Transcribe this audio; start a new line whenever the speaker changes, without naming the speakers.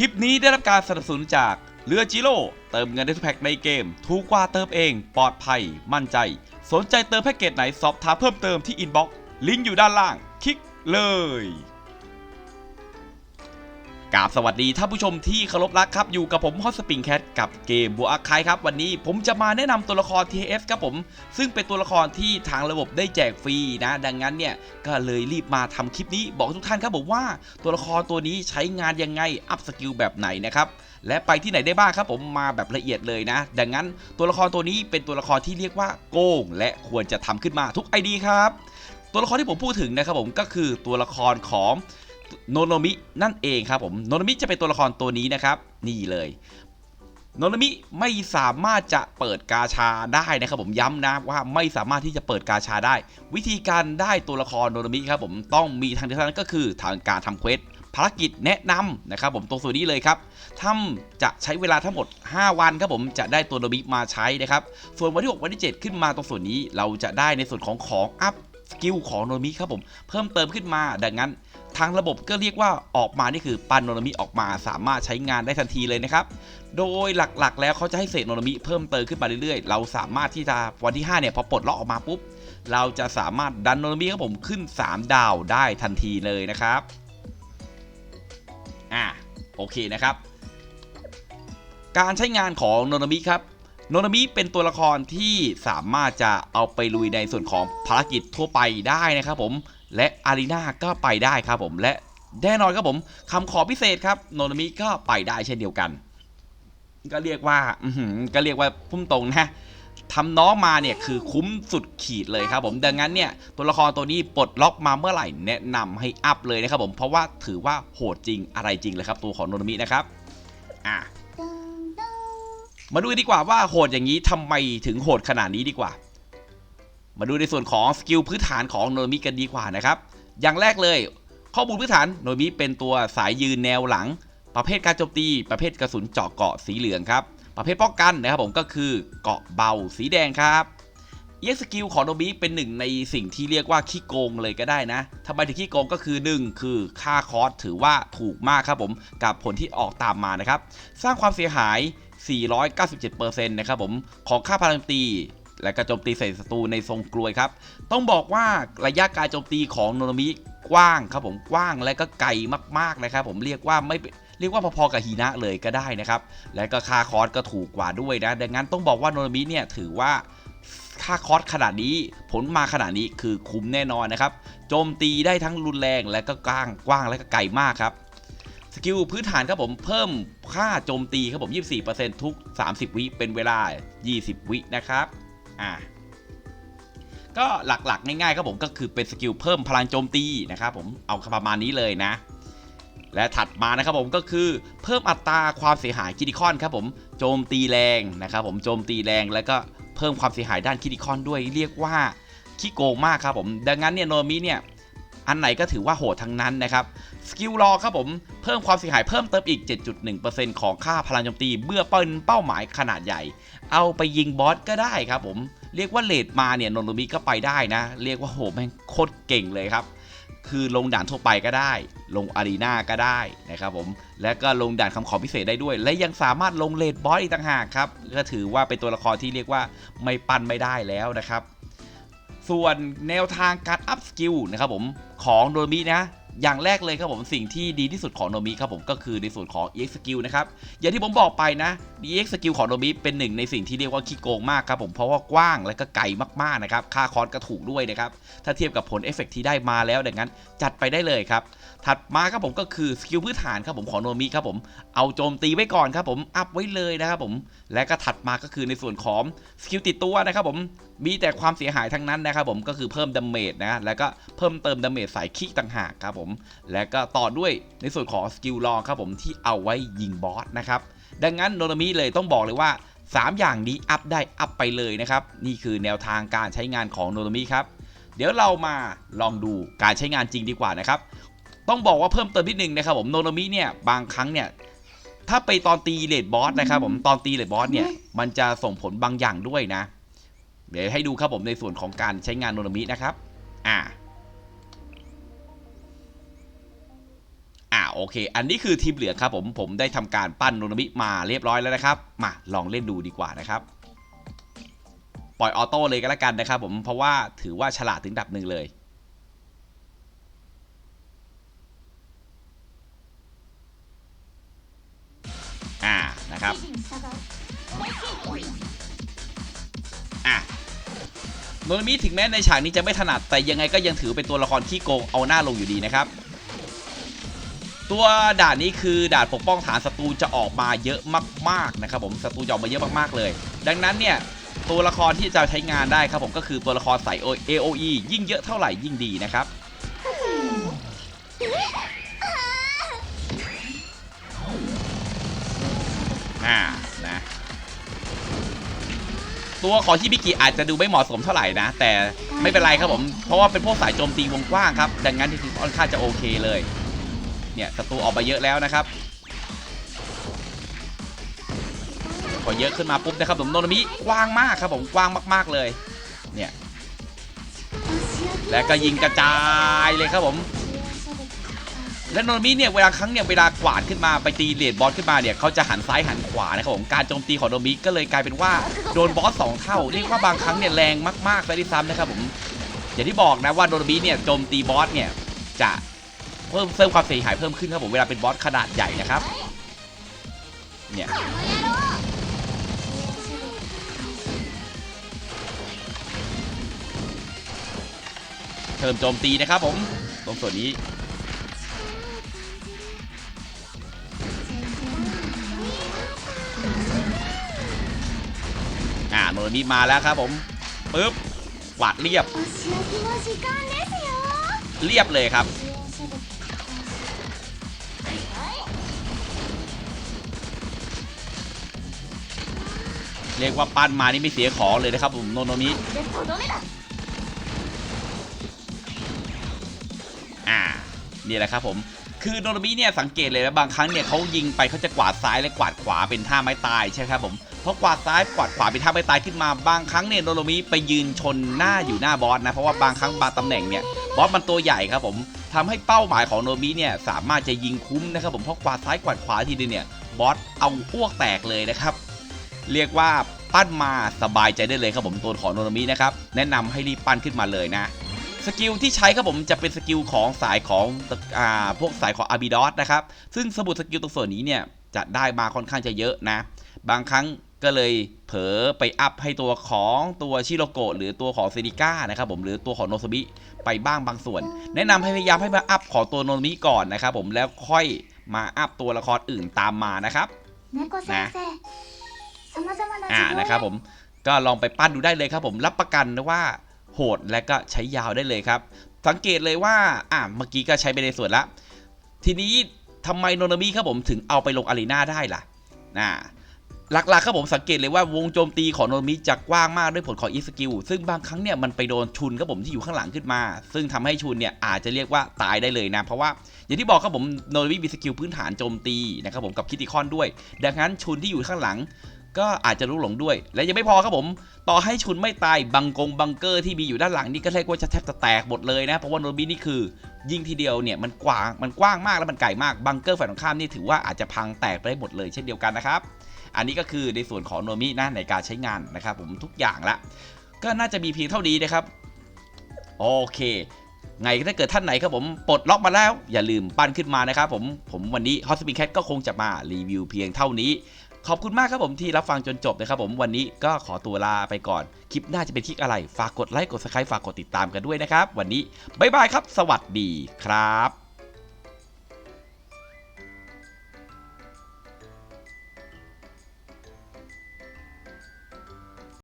คลิปนี้ได้รับการสนับสนุนจากเรือจิโร่เติมเงินได้ทุกแพ็กในเกม ถูกกว่าเติมเอง ปลอดภัย มั่นใจ สนใจเติมแพ็กเกจไหนสอบถามเพิ่มเติมที่อินบ็อกซ์ลิงก์อยู่ด้านล่าง คลิกเลย ราบสวัสดีท่านผู้ชมที่เคารพรักครับ อยู่กับผมฮอตสปริงแคทกับเกมบัวอาคายครับวันนี้ผมจะมาแนะนำตัวละคร TF ครับผม ซึ่งเป็นตัวละครที่ทางระบบได้แจกฟรีนะ ดังนั้นเนี่ย ก็เลยรีบมาทำคลิปนี้บอกทุกท่านครับผมว่าตัวละครตัวนี้ใช้งานยังไง อัพสกิลแบบไหนนะครับและไปที่ไหนได้บ้างครับผมมาแบบละเอียดเลยนะ ดังนั้นตัวละครตัวนี้เป็นตัวละครที่เรียกว่าโกง และควรจะทำขึ้นมาทุกไอดีครับตัวละครที่ผมพูดถึงนะครับผมก็คือตัวละครของ โนโนมินั่นเองครับผมโนโนมิจะเป็นตัวละครตัวนี้นะครับ นี่เลยโนโนมิไม่สามารถจะเปิดกาชาได้นะครับผมย้ำนะว่าไม่สามารถที่จะเปิดกาชาได้ วิธีการได้ตัวละครโนโนมิครับผมต้องมีทางเดียวนั้นก็คือทางการทำเควสภารกิจแนะนำนะครับผมตรงส่วนนี้เลยครับทำจะใช้เวลาทั้งหมด 5 วันครับผมจะได้ตัวโนโนมิมาใช้นะครับ ส่วนวันที่ 6 วันที่ 7 ขึ้นมาตรงส่วนนี้เราจะได้ในส่วนของของอัพ สกิลของโนมิครับผมเพิ่มเติมขึ้นมาดังนั้นทางระบบก็เรียกว่าออกมานี่คือปันโนโนมิออกมาสามารถใช้งานได้ทันทีเลยนะครับ โดยหลักๆ แล้วเขาจะให้เศษโนโนมิเพิ่มเติมขึ้นมาเรื่อยๆ เราสามารถที่จะวันที่5เนี่ยพอปลดล็อกออกมาปุ๊บ เราจะสามารถดันโนโนมิครับผมขึ้น 3 ดาวได้ทันทีเลยนะครับอะโอเคนะครับ การใช้งานของโนโนมิครับ โนโนมิเป็นตัวละครที่สามารถจะเอาไปลุยในส่วนของภารกิจทั่วไปได้นะครับผม และอารีนาก็ไปได้ครับผมและแน่นอนครับผมคำขอพิเศษครับโนโนมิก็ไปได้เช่นเดียวกัน ก็เรียกว่าอืก็เรียกว่าพุ่มตรงนะทำน้องมาเนี่ยคือคุ้มสุดขีดเลยครับผมดังนั้นเนี่ยตัวละครตัวนี้ปลดล็อกมาเมื่อไหร่แนะนำให้อัพเลยนะครับผมเพราะว่าถือว่าโหดจริงอะไรจริงเลยครับตัวของโนโนมินะครับอะ มาดูดีกว่าว่าโหดอย่างนี้ทำไมถึงโหดขนาดนี้ดีกว่า มาดูในส่วนของสกิลพื้นฐานของโนมิกันดีกว่านะครับ อย่างแรกเลย ข้อมูลพื้นฐานโนมิเป็นตัวสายยืนแนวหลัง ประเภทการโจมตี ประเภทกระสุนเจาะเกาะสีเหลืองครับ ประเภทป้องกันนะครับผมก็คือเกาะเบาสีแดงครับเอ็กสกิลของโนมิเป็นหนึ่งในสิ่งที่เรียกว่าขี้โกงเลยก็ได้นะทำไมถึงขี้โกงก็คือ 1 คือค่าคอสถือว่าถูกมากครับผม กับผลที่ออกตามมานะครับ สร้างความเสียหาย 497%นะครับผมของค่าพลังตี และกระโจมตีใส่ศัตรูในทรงกลวยครับ ต้องบอกว่าระยะการโจมตีของโนโนมิกว้างครับผมกว้างและก็ไกลมากๆนะครับผมเรียกว่าไม่เรียกว่าพอๆกับฮีนะเลยก็ได้นะครับ และก็ค่าคอสก็ถูกกว่าด้วยนะดังนั้นต้องบอกว่าโนโนมิเนี่ยถือว่าค่าคอสขนาดนี้ผลมาขนาดนี้คือคุ้มแน่นอนนะครับ โจมตีได้ทั้งรุนแรงและก็กว้างกว้างและก็ไกลมากครับ กิลพื้นฐานครับผมเพิ่มค่าโจมตีครับผม 24%ทุก 30 วิเป็นเวลา 20 วินะครับ อ่าก็หลักๆ ง่ายๆครับผมก็คือเป็นสกิลเพิ่มพลังโจมตีนะครับผมเอาประมาณนี้เลยนะ และถัดมานะครับผมก็คือเพิ่มอัตราความเสียหายคิดิคอนครับผมโจมตีแรงนะครับผมโจมตีแรงแล้วก็เพิ่มความเสียหายด้านคิดิคอนด้วยเรียกว่าขี้โกงมากครับผม ดังนั้นเนี่ยโนมิเนี่ย อันไหนก็ถือว่าโหดทั้งนั้นนะครับสกิลรอครับผมเพิ่มความเสียหายเพิ่มเติมอีก 7.1%ของค่าพลังโจมตีเมื่อเป็นเป้าหมายขนาดใหญ่ เอาไปยิงบอสก็ได้ครับผมเรียกว่าเลดมาเนี่ยโนโนมิก็ไปได้นะ เรียกว่าโหแม่งโคตรเก่งเลยครับคือลงด่านทั่วไปก็ได้ ลงอารีนาก็ได้นะครับผม และก็ลงด่านคำขอพิเศษได้ด้วย และยังสามารถลงเลดบอสอีกต่างหากครับ ก็ถือว่าเป็นตัวละครที่เรียกว่าไม่ปั้นไม่ได้แล้วนะครับ ส่วนแนวทางการอัพสกิลนะครับผมของโดมินะอย่างแรกเลยครับผมสิ่งที่ดีที่สุดของโนมิครับผมก็คือในส่วนของ EX Skill นะครับอย่างที่ผมบอกไปนะ EX Skill ของโนมิเป็นหนึ่งในสิ่งที่เรียกว่าขี้โกงมากครับผมเพราะว่ากว้างและก็ไกลมากๆนะครับค่าคอร์สก็ถูกด้วยนะครับถ้าเทียบกับผลเอฟเฟกที่ได้มาแล้วดังนั้น จัดไปได้เลยครับถัดมาครับผมก็คือสกิลพื้นฐานครับผมของโนมิครับผมเอาโจมตีไว้ก่อนครับผมอัพไว้เลยนะครับผม และก็ถัดมาก็คือในส่วนของสกิลติดตัวนะครับผมมีแต่ความเสียหายทั้งนั้นนะครับผมก็คือเพิ่มดาเมจนะแล้วก็เพิ่มเติมดาเมจสายคิกต่างหากครับผมและก็ต่อด้วยในส่วนของสกิลรองครับผมที่เอาไว้ยิงบอสนะครับดังนั้นโนโนมิเลยต้องบอกเลยว่า 3 อย่างนี้อัพได้อัพไปเลยนะครับนี่คือแนวทางการใช้งานของโนโนมิครับเดี๋ยวเรามาลองดูการใช้งานจริงดีกว่านะครับต้องบอกว่าเพิ่มเติมนิดนึงนะครับผมโนโนมิเนี่ยบางครั้งเนี่ย ถ้าไปตอนตีเลดบอสนะครับผมตอนตีเลดบอสเนี่ย มันจะส่งผลบางอย่างด้วยนะ เดี๋ยวให้ดูครับผมในส่วนของการใช้งานโนโนมินะครับ อ่าอ่าโอโอเค อันนี้คือทีมเหลืองครับผมผมได้ทำการปั้นโนนามิมาเรียบร้อยแล้วนะครับ มาลองเล่นดูดีกว่านะครับ ปล่อยออโต้เลยก็แล้วกันนะครับ ผมเพราะว่าถือว่าฉลาดถึงระดับหนึ่งเลย นะครับอะโนนามิถึงแม้ในฉากนี้จะไม่ถนัด แต่ยังไงก็ยังถือเป็นตัวละครขี้โกงเอาหน้าลงอยู่ดีนะครับ ตัวด่านนี้คือด่านปกป้องฐานศัตรูจะออกมาเยอะมากๆนะครับผมศัตรูจะออกมาเยอะมากๆเลย ดังนั้นเนี่ยตัวละครที่จะใช้งานได้ครับผมก็คือตัวละครสาย AOE ยิ่งเยอะเท่าไหร่ยิ่งดีนะครับ อ่านะ ตัวของชิบิกิอาจจะดูไม่เหมาะสมเท่าไหร่นะ แต่ไม่เป็นไรครับผม เพราะว่าเป็นพวกสายโจมตีวงกว้างครับ ดังนั้นที่ถือค่อนข้างจะโอเคเลย เนี่ยศัตรูออกมาเยอะแล้วนะครับพอเยอะขึ้นมาปุ๊บนะครับผมโนนามิกว้างมากครับผมกว้างมาก ๆเลย เนี่ย และก็ยิงกระจายเลยครับผม และโนมิเนี่ยเวลาครั้งเนี่ยเวลากวาดขึ้นมาไปตีเลดบอสขึ้นมาเนี่ยเขาจะหันซ้ายหันขวานะครับผมการโจมตีของโนมิก็เลยกลายเป็นว่าโดนบอสสองเท่าเรียกว่าบางครั้งเนี่ยแรงมากๆเลยที่ซ้ำนะครับผมอย่างที่บอกนะว่าโนมิเนี่ยโจมตีบอสเนี่ยจะเพิ่มเพิ่มความเสียหายเพิ่มขึ้นครับผมเวลาเป็นบอสขนาดใหญ่นะครับเนี่ยเพิ่มโจมตีนะครับผมตรงส่วนนี้ นมิมาแล้วครับผมปึ๊บกวาดเรียบ เรียบเลยครับ เรียกว่าปั้นมานี่ไม่เสียของเลยนะครับผมโนโนมิอ่า นี่แหละครับผม คือโนโนมิเนี่ยสังเกตเลยนะบางครั้งเนี่ยเขายิงไปเขาจะกวาดซ้ายและกวาดขวาเป็นท่าไม้ตายใช่ไหมครับผมเพราะกวาดซ้ายกวาดขวาเป็นท่าไม้ตายขึ้นมาบางครั้งเนี่ยโนโนมิไปยืนชนหน้าอยู่หน้าบอสนะเพราะว่าบางครั้งบางตำแหน่งเนี่ยบอสมันตัวใหญ่ครับผมทำให้เป้าหมายของโนโนมิเนี่ยสามารถจะยิงคุ้มนะครับผมเพราะกวาดซ้ายกวาดขวาทีเดียวเนี่ยบอสเอาอ้วกแตกเลยนะครับ เรียกว่าปั้นมาสบายใจได้เลยครับผมตัวของโนโนมินะครับแนะนำให้รีบปั้นขึ้นมาเลยนะ สกิลที่ใช้ครับผมจะเป็นสกิลของสายของอ่าพวกสายของอาบิดอสนะครับ ซึ่งสมุดสกิลตรงส่วนนี้เนี่ยจะได้มาค่อนข้างจะเยอะนะ บางครั้งก็เลยเผลอไปอัพให้ตัวของตัวชิโรโกะหรือตัวของเซนิก้านะครับผมหรือตัวของโนซบิไปบ้างบางส่วน แนะนำให้พยายามให้มาอัพของตัวโนมิก่อนนะครับผมแล้วค่อยมาอัพตัวละครอื่นตามมานะครับ
นะ
อ่านะครับผมก็ลองไปปั้นดูได้เลยครับผมรับประกันนะว่า โหดและก็ใช้ยาวได้เลยครับ สังเกตเลยว่าอ่าเมื่อกี้ก็ใช้ไปในส่วนละ ทีนี้ทำไมโนนามิครับผมถึงเอาไปลงอารีนาได้ล่ะอ่าหลักๆครับผมสังเกตเลยว่าวงโจมตีของโนมิจะกว้างมากด้วยผลของอีสกิลซึ่งบางครั้งเนี่ยมันไปโดนชุนครับผมที่อยู่ข้างหลังขึ้นมา ซึ่งทำให้ชุนเนี่ยอาจจะเรียกว่าตายได้เลยนะ เพราะว่าอย่างที่บอกครับผมโนมิมีสกิลพื้นฐานโจมตีนะครับผมกับคิติคอนด้วย ดังนั้นชุนที่อยู่ข้างหลัง ก็อาจจะลุกหลงด้วย และยังไม่พอครับผม ต่อให้ชุนไม่ตายบังกงบังเกอร์ที่มีอยู่ด้านหลังนี่ก็เรียกว่าจะแทบจะแตกหมดเลยนะ เพราะว่าโนบินี่คือยิงทีเดียวเนี่ยมันกว้างมันกว้างมากและมันไกลมากบังเกอร์ฝ่ายตรงข้ามนี่ถือว่าอาจจะพังแตกไปได้หมดเลยเช่นเดียวกันนะครับอันนี้ก็คือในส่วนของโนมินะในการใช้งานนะครับผมทุกอย่างละก็น่าจะมีเพียงเท่านี้นะครับโอเคไงถ้าเกิดท่านไหนครับผมปลดล็อกมาแล้ว อย่าลืมปั้นขึ้นมานะครับผมผมวันนี้ h o t s p i n Cat ก็คงจะมารีวิวเพียงเท่านี้ ขอบคุณมากครับผมที่รับฟังจนจบนะครับผมวันนี้ก็ขอตัวลาไปก่อน คลิปหน้าจะเป็นคลิปอะไร ฝากกดไลค์กดซับสไครต์ฝากกดติดตามกันด้วยนะครับ วันนี้บ๊ายบายครับ สวัสดีครับ